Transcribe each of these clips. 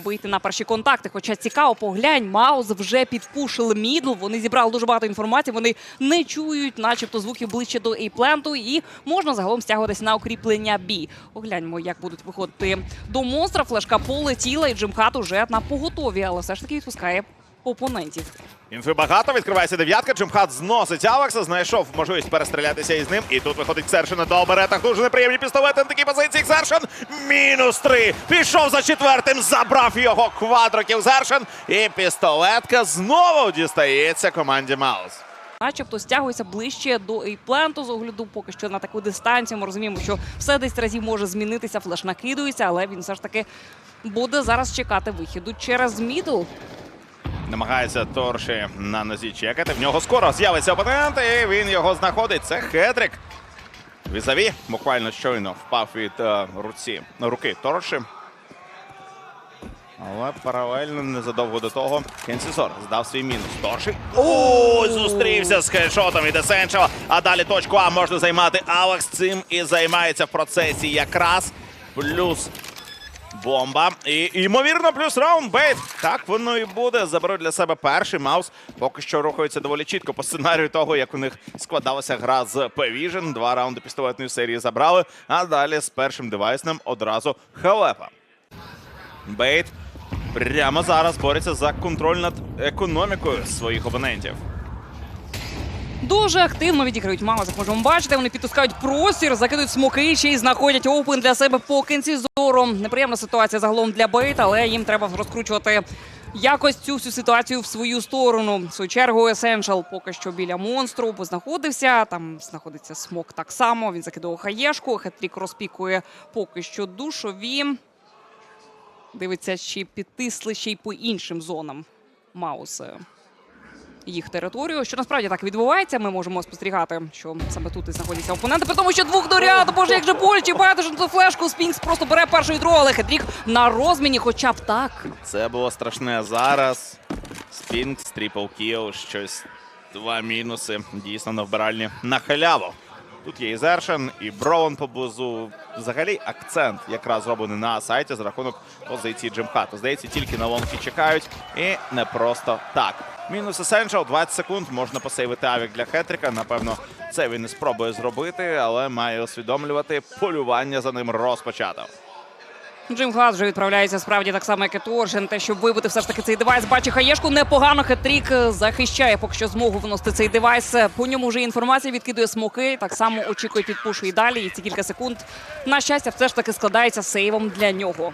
вийти на перші контакти. Хоча цікаво, поглянь, Маус вже підпушили мідл. Вони зібрали дуже багато інформації. Вони не чують, начебто, звуків ближче до ейпленту, і можна загалом стягуватися на укріплення Бі. Огляньмо, як будуть виходити до монстра. Флешка полетіла, і Джимхат уже на поготові, але все ж таки відпускає опонентів. Інфи багато, відкривається дев'ятка. Джимхат зносить Авакса, знайшов можливість перестрілятися із ним. І тут виходить Ксершин до оберетах. Дуже неприємні пістолети на такій позиції. Ксершин мінус три. Пішов за четвертим, забрав його квадроків Зершин. І пістолетка знову дістається команді Маус. Начебто стягується ближче до ейпленту з огляду поки що на таку дистанцію. Ми розуміємо, що все десь разів може змінитися, флеш накидується, але він все ж таки буде зараз чекати вихіду через мідл. Намагається Торші на нозі чекати. В нього скоро з'явиться опонент, і він його знаходить. Це Хетрик. Візаві буквально щойно впав від е, руці, руки Торші. Але паралельно незадовго до того Кенсісор здав свій мінус. Торші. О, зустрівся з хедшотом від Есенчева. А далі точку А можна займати. Алекс цим і займається в процесі якраз. Плюс Бомба. І ймовірно, плюс раундбейт. Так воно і буде. Заберуть для себе перший маус. Поки що рухаються доволі чітко по сценарію того, як у них складалася гра з P-Vision. Два раунди пістолетної серії забрали. А далі з першим девайсним одразу халепа. Бейт прямо зараз бореться за контроль над економікою своїх опонентів. Дуже активно відіграють як можемо бачити. Вони підтискають простір, закидують смоки, ще й знаходять опен для себе по кінці зору. Неприємна ситуація загалом для Бейт, але їм треба розкручувати якось цю всю ситуацію в свою сторону. В свою чергу Essential поки що біля монстру познаходився. Там знаходиться смок так само. Він закидував хаєшку. Хетрік розпікує поки що душові. Дивиться, чи підтисли ще й по іншим зонам Маус їх територію. Що насправді так відбувається, ми можемо спостерігати, що саме тут і знаходяться опоненти. При тому, що двох до ряду, боже, як же боляче, Бетишн ту флешку. Спінкс просто бере першу і другу, але Хетрік на розміні, хоча б так. Це було страшне зараз. Спінкс, трипл кіл, щось. Два мінуси. Дійсно навбиральні на халяву. Тут є і Зершин, і Броун поблизу. Взагалі акцент якраз зроблений на сайті за рахунок позиції Джимхата. Здається, тільки на лонки чекають. І не просто так. Мінус Essential, 20 секунд. Можна посейвити авік для Хетріка. Напевно, це він і спробує зробити, але має усвідомлювати полювання за ним розпочато. Джим Глаз вже відправляється справді так само, як і Торжен. Те, щоб вибити все ж таки цей девайс. Бачить хаєшку непогано. Хетрік е, захищає поки що змогу вносити цей девайс. Е, По ньому вже інформація відкидує смоки. Так само очікує підпушу і далі. І ці кілька секунд на щастя, все ж таки складається сейвом для нього.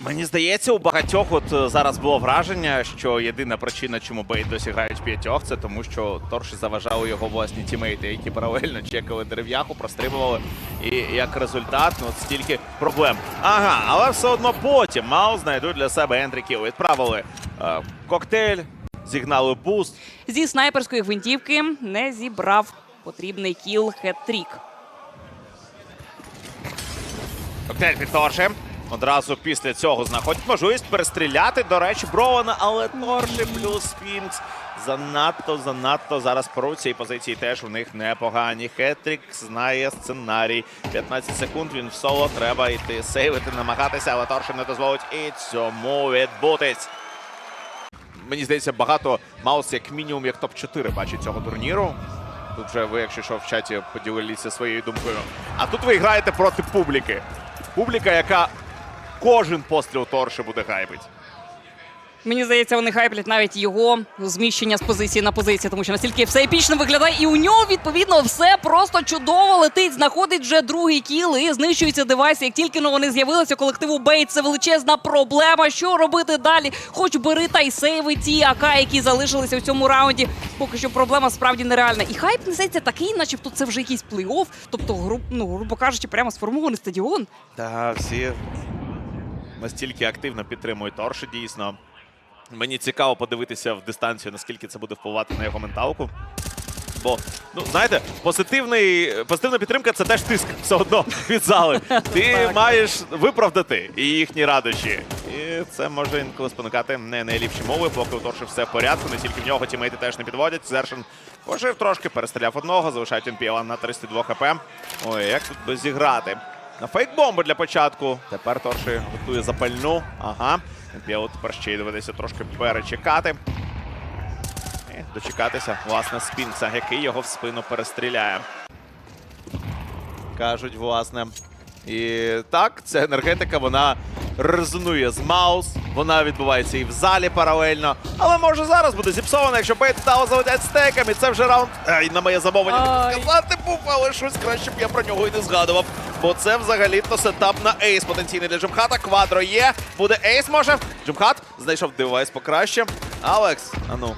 Мені здається, у багатьох от е, зараз було враження, що єдина причина, чому Бейт в п'ятьох, це тому, що Торші заважали його власні тімейти, які паралельно чекали дерев'яху, прострибували. І як результат, ну стільки проблем. Ага, але все одно потім Маус знайдуть для себе ентрі кіл. Відправили е, коктейль, зігнали буст. Зі снайперської гвинтівки не зібрав потрібний кіл хет-трік. Коктейль під Торші. Одразу після цього знаходять можливість перестріляти. До речі, Брована, але Торші плюс Фінкс. Занадто, занадто зараз по цій позиції теж у них непогані. Хетрік знає сценарій. 15 секунд він в соло. Треба йти сейвити, намагатися, але Торші не дозволить і цьому відбутись. Мені здається, багато Маус як мінімум як топ-4 бачить цього турніру. Тут вже ви, якщо що в чаті поділилися своєю думкою. А тут ви граєте проти публіки. Публіка, яка кожен постріл Торши буде гайбить. Мені здається, вони хайплять навіть його зміщення з позиції на позицію, тому що настільки все епічно виглядає, і у нього відповідно все просто чудово летить. Знаходить вже другий кіл і знищуються девайси. Як тільки но вони з'явилися, колективу Бейт це величезна проблема. Що робити далі? Хоч бери та й сейви ті АК, які залишилися в цьому раунді. Поки що проблема справді нереальна. І хайп несеться такий, начебто це вже якийсь плей-офф, тобто, гру, ну, грубо кажучи, прямо сформований стадіон. Та всі настільки активно підтримують Торши, дійсно. Мені цікаво подивитися в дистанцію, наскільки це буде впливати на його менталку. Бо, ну знаєте, позитивний, позитивна підтримка це теж тиск все одно від зали. Ти маєш виправдати і їхні радощі. І це може інколи спонукати не найліпші мови, поки у Торши все в порядку. Не тільки в нього тімейти теж не підводять. Зершин пожив трошки, перестріляв одного, залишають НПЛ на 32 хп. Ой, як тут би зіграти? На фейк-бомби для початку. Тепер Торши готує запальну. Ага. Біло тепер ще й доведеться трошки перечекати. І дочекатися, власне, Спінкса, який його в спину перестріляє. Кажуть, власне. І так, ця енергетика, вона резонує з Маус, вона відбувається і в залі паралельно. Але може зараз буде зіпсована, якщо Бейт Тао заводять стейками. Це вже раунд. Ай, на моє замовлення не сказати був, але щось краще б я про нього і не згадував. Бо це взагалі-то сетап на ейс потенційний для Джимхата. Квадро є. Буде ейс, може. Джимхат знайшов девайс покраще. Алекс, ану.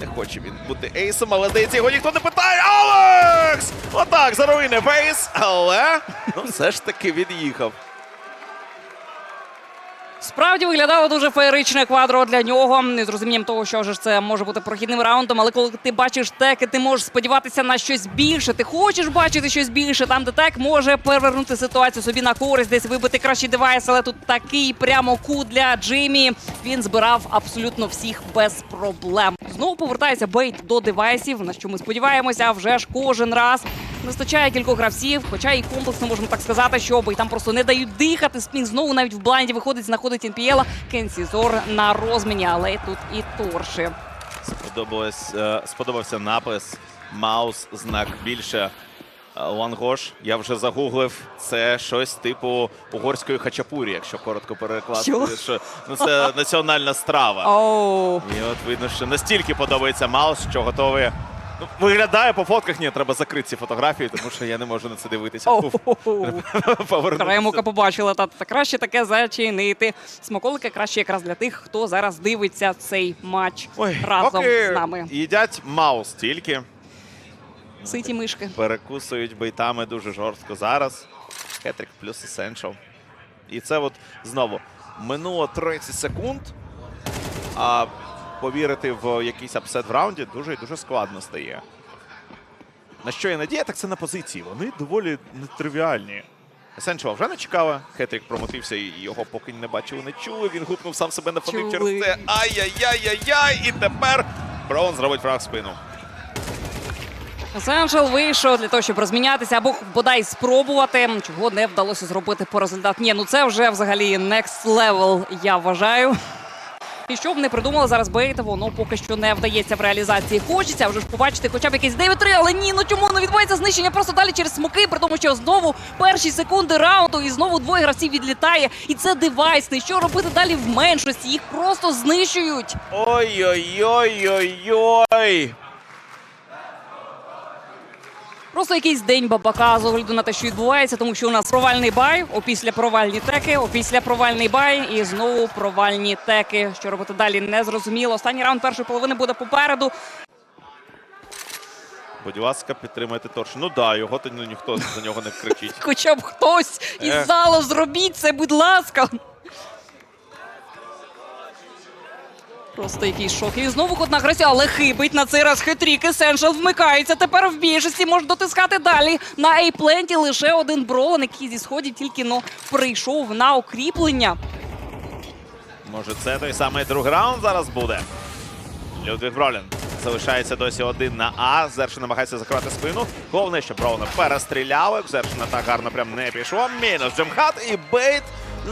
Не хоче він бути ейсом, але здається, його ніхто не питає. Алекс! Отак, заруйне ейс, але ну, все ж таки від'їхав. Справді виглядало дуже феєричне квадро для нього. З розумінням того, що ж це може бути прохідним раундом. Але коли ти бачиш теки, ти можеш сподіватися на щось більше. Ти хочеш бачити щось більше. Там, де тек може перевернути ситуацію собі на користь, десь вибити кращий девайс. Але тут такий прямо кут для Джиммі. Він збирав абсолютно всіх без проблем. Знову повертається бейт до девайсів, на що ми сподіваємося, вже ж кожен раз. Вистачає кількох гравців, хоча і комплексно можемо так сказати, що бейтам просто не дають дихати. Сміх знову навіть в блайнді виходить, знаходить НПЛ. Кенсі Зор на розміні, але тут і торши. Сподобалось, е, сподобався напис Маус, знак більше. Е, Лангош, я вже загуглив, це щось типу угорської хачапурі, якщо коротко перекладати. Що? Ну, це національна страва. Оу. І от видно, що настільки подобається Маус, що готовий. Виглядає по фотках. Ні, треба закрити ці фотографії, тому що я не можу на це дивитися. Повернутися. Побачила, та, та краще таке зачинити. Смаколики краще якраз для тих, хто зараз дивиться цей матч Ой, разом поки з нами. їдять Маус тільки. Ситі мишки. перекусують бейтами дуже жорстко зараз. Хетрик плюс есеншал. І це от знову минуло 30 секунд. А повірити в якийсь апсет в раунді дуже і дуже складно стає. На що є надія, так це на позиції. Вони доволі нетривіальні. Есеншал вже не чекали. Хетрик промотився і його поки не бачили, не чули. Він гупнув сам себе на фонив через це. Ай-яй-яй-яй-яй! І тепер Браун зробить фраг в спину. Essential вийшов для того, щоб розмінятися або бодай спробувати, чого не вдалося зробити по результату. Ні, ну це вже взагалі next level, я вважаю. І що б не придумали зараз Бейта, воно поки що не вдається в реалізації. Хочеться вже ж побачити хоча б якийсь 9-3, але ні, ну чому не відбувається знищення просто далі через смоки, при тому, що знову перші секунди раунду і знову двоє гравців відлітає. І це девайсний. Що робити далі в меншості? Їх просто знищують. Ой-ой-ой-ой-ой! Просто якийсь день бабака з огляду на те, що відбувається, тому що у нас провальний бай, опісля провальні теки, опісля провальний бай і знову провальні теки. Що робити далі не зрозуміло. Останній раунд першої половини буде попереду. Будь ласка, підтримайте Торш. Ну да, його то ну, ніхто за нього не кричить. Хоча б хтось із Ех. залу зробіть це, будь ласка. Просто якийсь шок. І знову одна агресія, але хибить на цей раз хитрік. Есеншал вмикається. Тепер в більшості може дотискати далі. На Ейпленті лише один бролон, який зі сходів тільки но прийшов на укріплення. Може, це той самий другий раунд зараз буде. Людвіг Бролін залишається досі один на А. Зершин намагається закривати спину. Головне, що Броуна перестріляли. Зершина так гарно прям не пішло. Мінус Джемхат і Бейт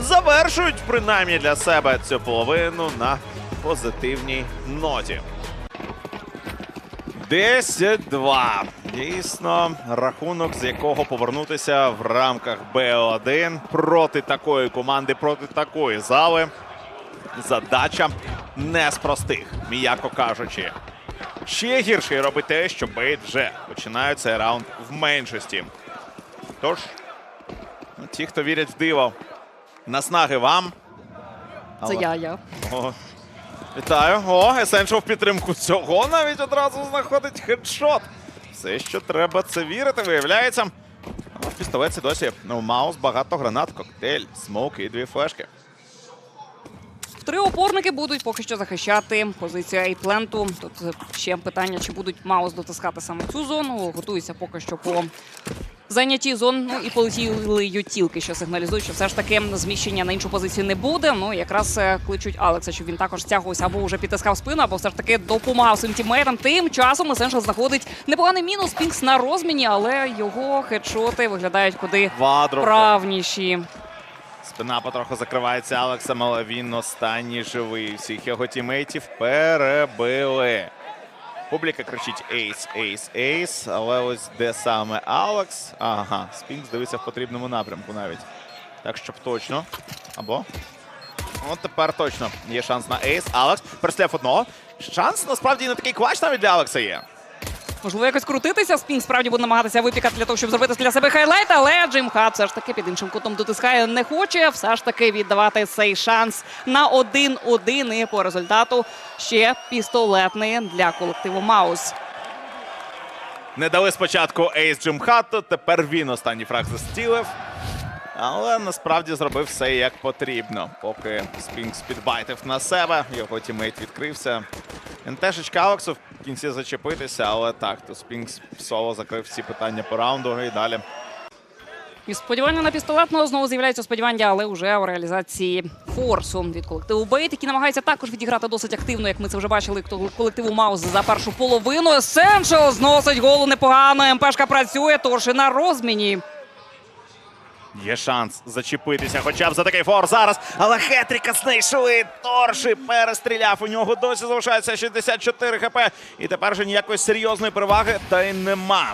завершують принаймні для себе цю половину на позитивній ноті. 10-2. Дійсно, рахунок, з якого повернутися в рамках Б1 проти такої команди, проти такої зали. Задача не з простих, м'яко кажучи. Ще гірше робить те, що Бейт вже починають цей раунд в меншості. Тож, ну, ті, хто вірять в диво, наснаги вам. Це я, я. О, вітаю. О, Есеншал в підтримку цього навіть одразу знаходить хедшот. Все, що треба, це вірити, виявляється. А в пістолеці досі ну, Маус, багато гранат, коктейль, смок і дві флешки. Три опорники будуть поки що захищати позицію Ейпленту. Тут ще питання, чи будуть Маус дотискати саме цю зону. Готуються поки що по зайнятті зон. Ну і полетіли ютілки, що сигналізують, що все ж таки зміщення на іншу позицію не буде. Ну якраз е, кличуть Алекса, щоб він також стягувався або вже підтискав спину, або все ж таки допомагав своїм тімейтам. Тим часом Есеншал знаходить непоганий мінус. Пінкс на розміні, але його хедшоти виглядають куди Вадро правніші. Спина потроху закривається Алексом, але він останній живий. Всіх його тімейтів перебили. Публіка кричить ейс, ейс, ейс. Але ось де саме Алекс. Ага, Спінкс дивиться в потрібному напрямку навіть. Так, щоб точно. Або. От тепер точно є шанс на ейс. Алекс пересляв одного. Шанс насправді не такий клач навіть для Алекса є. Можливо, якось крутитися. Спін справді буде намагатися випікати для того, щоб зробити для себе хайлайт, але Джим Хат все ж таки під іншим кутом дотискає не хоче. Все ж таки віддавати цей шанс на 1-1. І по результату ще пістолетний для колективу Маус. Не дали спочатку ейс Джим Хат, тепер він останній фраг застілив. Але насправді зробив все як потрібно. Поки Спінкс підбайтив на себе, його тімейт відкрився. НТшечка Алексу в кінці зачепитися, але так, то Спінкс соло закрив всі питання по раунду і далі. І сподівання на пістолетного знову з'являється сподівання, але вже у реалізації форсу від колективу Бейт, які намагаються також відіграти досить активно, як ми це вже бачили колективу Маус за першу половину. Essential зносить голу непогано. МПшка працює, і на розміні. Є шанс зачепитися хоча б за такий фор зараз. Але Хетріка знайшли. Торші перестріляв. У нього досі залишається 64 хп. І тепер же ніякої серйозної переваги та й нема.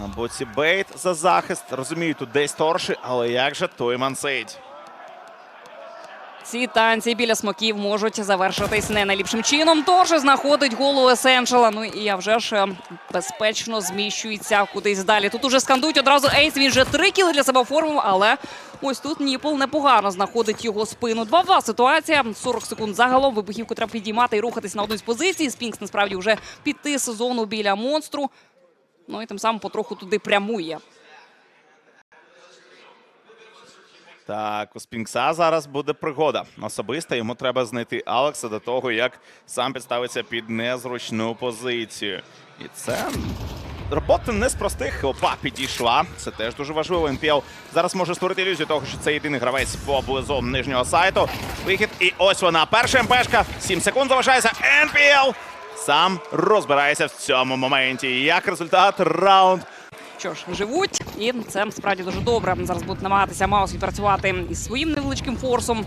На боці Бейт за захист. Розумію, тут десь торші, але як же той мансейдь? Ці танці біля смоків можуть завершитись не найліпшим чином. Тож знаходить голову Есеншала. Ну і я вже ж е, безпечно зміщується кудись далі. Тут уже скандують одразу Ейс. Він вже три кіли для себе оформив, але ось тут Ніпл непогано знаходить його спину. 2-2 ситуація. 40 секунд загалом. Вибухівку треба підіймати і рухатись на одну з позицій. Спінкс насправді вже піти сезону біля монстру. Ну і тим самим потроху туди прямує. Так, у Спінкса зараз буде пригода. Особисто йому треба знайти Алекса до того, як сам підставиться під незручну позицію. І це робота не з простих. Опа, підійшла. Це теж дуже важливо. НПЛ зараз може створити ілюзію того, що це єдиний гравець поблизу нижнього сайту. Вихід. І ось вона. Перша МПшка. 7 секунд залишається. НПЛ сам розбирається в цьому моменті. Як результат, раунд Що ж, живуть, і це справді дуже добре. Зараз будуть намагатися Маус відпрацювати із своїм невеличким форсом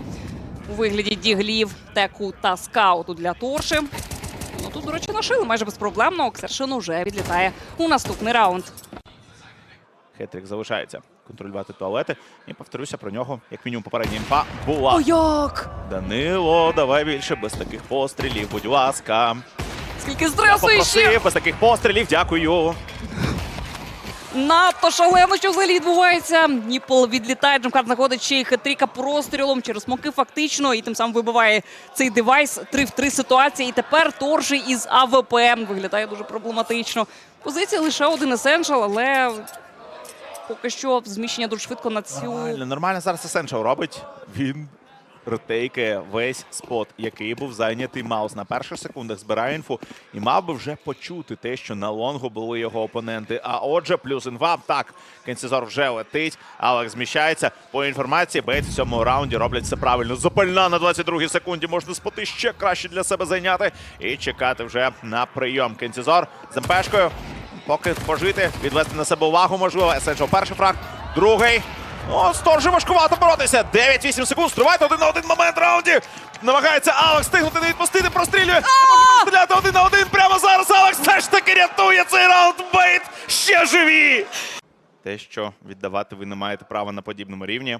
у вигляді діглів, теку та скауту для Торши. Ну тут, до речі, нашили майже безпроблемно. Оксершин уже відлітає у наступний раунд. Хетрик залишається контролювати туалети. І повторюся про нього, як мінімум, попередня інфа була. О, як! Данило, давай більше без таких пострілів, будь ласка. Скільки стресу іще! Без таких пострілів, дякую. Надто шалено, що взагалі відбувається. Ніпл відлітає, Джимхард знаходить ще й хетріка прострілом через смоки фактично, і тим самим вибиває цей девайс. Три в три ситуації. І тепер торжі із АВП виглядає дуже проблематично. Позиція лише один есеншал, але поки що зміщення дуже швидко на цю. Нормально, нормально зараз Essential робить. Він ретейкає весь спот, який був зайнятий Маус на перших секундах, збирає інфу і мав би вже почути те, що на лонгу були його опоненти. А отже, плюс інфа. Так, Кенсізор вже летить, Алекс зміщається. По інформації, Бейт в цьому раунді роблять все правильно. Запальна на 22-й секунді. Можна споти ще краще для себе зайняти і чекати вже на прийом. Кенсізор з МПшкою. Поки пожити, відвести на себе увагу, можливо. Есеншал перший фраг, другий. О, Сторжі важкувато боротися. 9-8 секунд. Стривайте один на один момент в раунді. Намагається Алекс стигнути, не відпустити, прострілює. Не може стріляти один на один прямо зараз. Алекс все ж таки рятує цей раунд. Бейт ще живі. Те, що віддавати ви не маєте права на подібному рівні.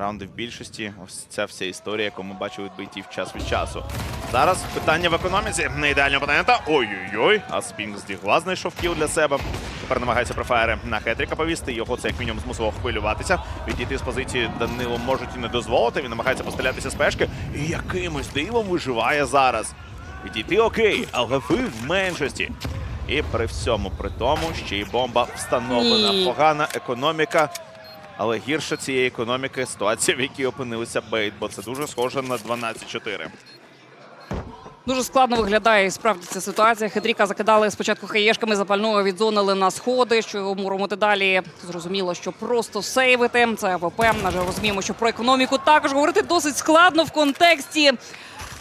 Раунди в більшості. Ось ця вся історія, яку ми бачили від бейтів час від часу. Зараз питання в економіці. Не ідеальні опонента. Ой-ой-ой. А Спінг з Дігла знайшов кіл для себе. Тепер намагається профаєри на Хетріка повісти. Його це як мінімум змусило хвилюватися. Відійти з позиції Данило можуть і не дозволити. Він намагається пострілятися з пешки. І якимось дивом виживає зараз. Відійти окей, але ви в меншості. І при всьому при тому, ще й бомба встановлена. Погана економіка. Але гірше цієї економіки ситуація, в якій опинилися Бейт, бо це дуже схоже на 12-4. Дуже складно виглядає і справді ця ситуація. Хедріка закидали спочатку хаєшками запального, відзонили на сходи. Що йому робити далі? Зрозуміло, що просто сейвити. Це АВП. На жаль, розуміємо, що про економіку також говорити досить складно в контексті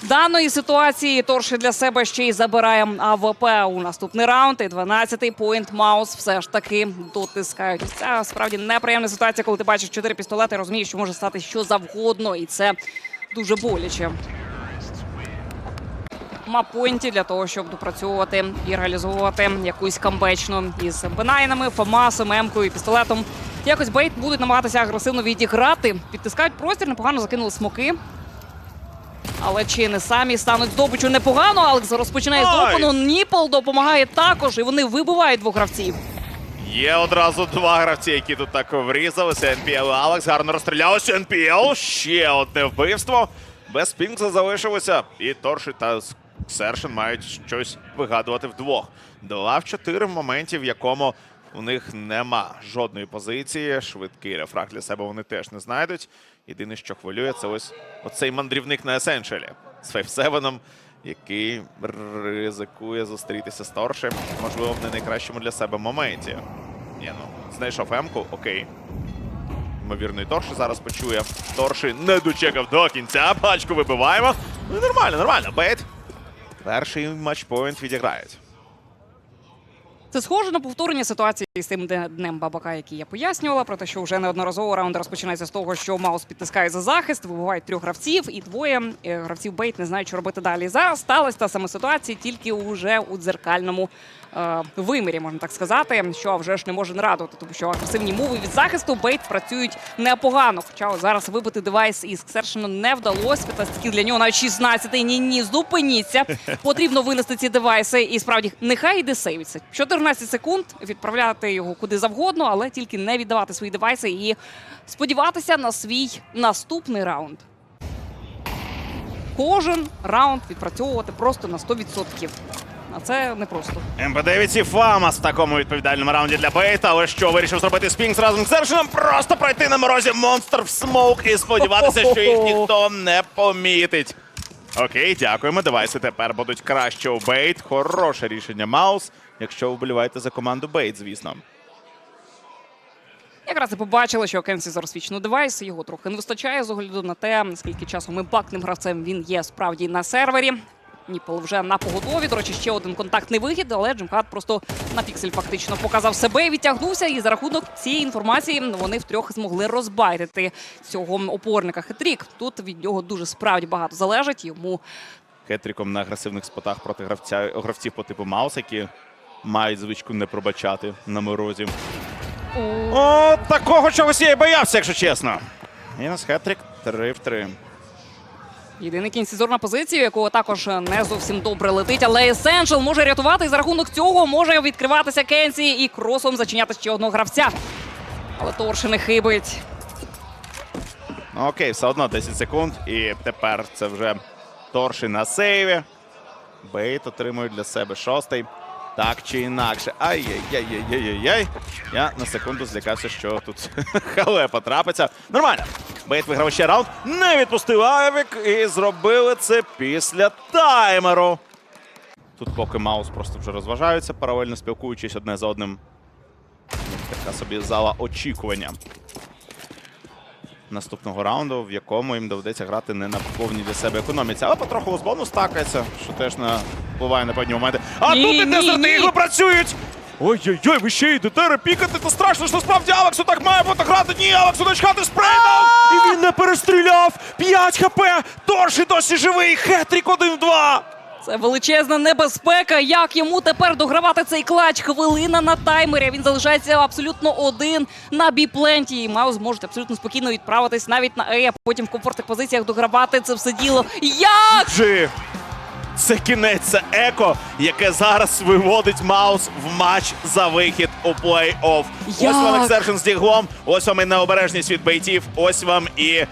даної ситуації Торши для себе ще й забирає АВП у наступний раунд. І 12-й поінт Маус все ж таки дотискають. Це справді неприємна ситуація, коли ти бачиш чотири пістолети, розумієш, що може стати що завгодно, і це дуже боляче. Мапойнті для того, щоб допрацьовувати і реалізовувати якусь камбечну із бенайнами, фамасом, емкою і пістолетом. Якось бейт будуть намагатися агресивно відіграти. Підтискають простір, непогано закинули смоки. Але чи не самі стануть здобичу непогано? Алекс розпочинає з опану. Ніпол допомагає також, і вони вибивають двох гравців. Є одразу два гравці, які тут так врізалися. НПЛ і Алекс гарно розстрілялося. НПЛ ще одне вбивство. Без Пінкса залишилося. І Торші та Сершин мають щось вигадувати вдвох. Два в чотири в моменті, в якому у них нема жодної позиції. Швидкий рефраг для себе вони теж не знайдуть. Єдине, що хвилює, це ось оцей мандрівник на есеншелі з 5-7, який ризикує зустрітися з Торшем. Можливо, в не найкращому для себе моменті. Ні, ну, знайшов Емку, окей. Ймовірно, і Торши зараз почує. Торши не дочекав до кінця. Пачку вибиваємо. Ну, нормально, нормально. Бейт. Перший матчпоінт відіграють. Це схоже на повторення ситуації з тим днем бабака, який я пояснювала, про те, що вже неодноразово раунд розпочинається з того, що Маус підтискає за захист, вибивають трьох гравців, і двоє е, гравців Бейт не знають, що робити далі. Зараз сталася та сама ситуація, тільки уже у дзеркальному вимірі, можна так сказати, що вже ж не може не радувати, тому що агресивні мови від захисту Бейт працюють непогано. Хоча зараз вибити девайс із Ксершину не вдалося. Таки для нього навіть 16-й. Ні, ні, зупиніться. Потрібно винести ці девайси. І справді нехай йде сейвиться. 14 секунд відправляти його куди завгодно, але тільки не віддавати свої девайси і сподіватися на свій наступний раунд. Кожен раунд відпрацьовувати просто на 100%. А це непросто. МП9 і Фамас в такому відповідальному раунді для Бейта. Але що вирішив зробити Спінкс разом з Сершином? Просто пройти на морозі монстр в смоук і сподіватися, що їх ніхто не помітить. Окей, дякуємо. Девайси тепер будуть краще у Бейт. Хороше рішення Маус. Якщо вболіваєте за команду Бейт, звісно. Якраз і побачили, що Кенсі зараз вічно девайс. Його трохи не вистачає з огляду на те, скільки часу ми бакним гравцем він є справді на сервері. Ніпол вже на поготові. До речі, ще один контактний вихід, але Джимхат просто на піксель фактично показав себе і відтягнувся. І за рахунок цієї інформації вони втрьох змогли розбайтити цього опорника Хитрік. Тут від нього дуже справді багато залежить. Йому Хетріком на агресивних спотах проти гравця, гравців по типу Маус, які мають звичку не пробачати на морозі. О, такого чогось я і боявся, якщо чесно. Мінус Хетрік 3 в 3. Єдиний кінцізор на позицію, якого також не зовсім добре летить, але Есеншл може рятувати. І за рахунок цього може відкриватися Кенсі і кросом зачиняти ще одного гравця. Але Торши не хибить. Ну, окей, все одно 10 секунд. І тепер це вже торші на сейві. Бейт отримують для себе шостий. Так чи інакше. Ай-яй-яй-яй-яй-яй. Я на секунду злякався, що тут халепа трапиться. Нормально. Бейт виграв ще раунд. Не відпустив Авік і зробили це після таймеру. Тут поки Маус просто вже розважаються, паралельно спілкуючись одне за одним. Така собі зала очікування наступного раунду, в якому їм доведеться грати не на повній для себе економіці. Але потроху з бонус стакається, що теж на впливає на певні моменти. А Ні, тут і дезерти ігли працюють! Ой-ой-ой, ви ще йдете репікати, то страшно, що справді Алексу так має бути грати. Ні, Алексу начхати спрейнув! І він не перестріляв! 5 хп! Торші досі живий! Хетрік 1 в 2! Це величезна небезпека. Як йому тепер догравати цей клач? Хвилина на таймері. Він залишається абсолютно один на біпленті. І Маус може абсолютно спокійно відправитись навіть на Е, а потім в комфортних позиціях догравати це все діло. Як? Джи. Це кінець, це еко, яке зараз виводить Маус в матч за вихід у плей-офф. Ось вам ексершн з діглом, ось вам і необережність від бейтів, ось вам і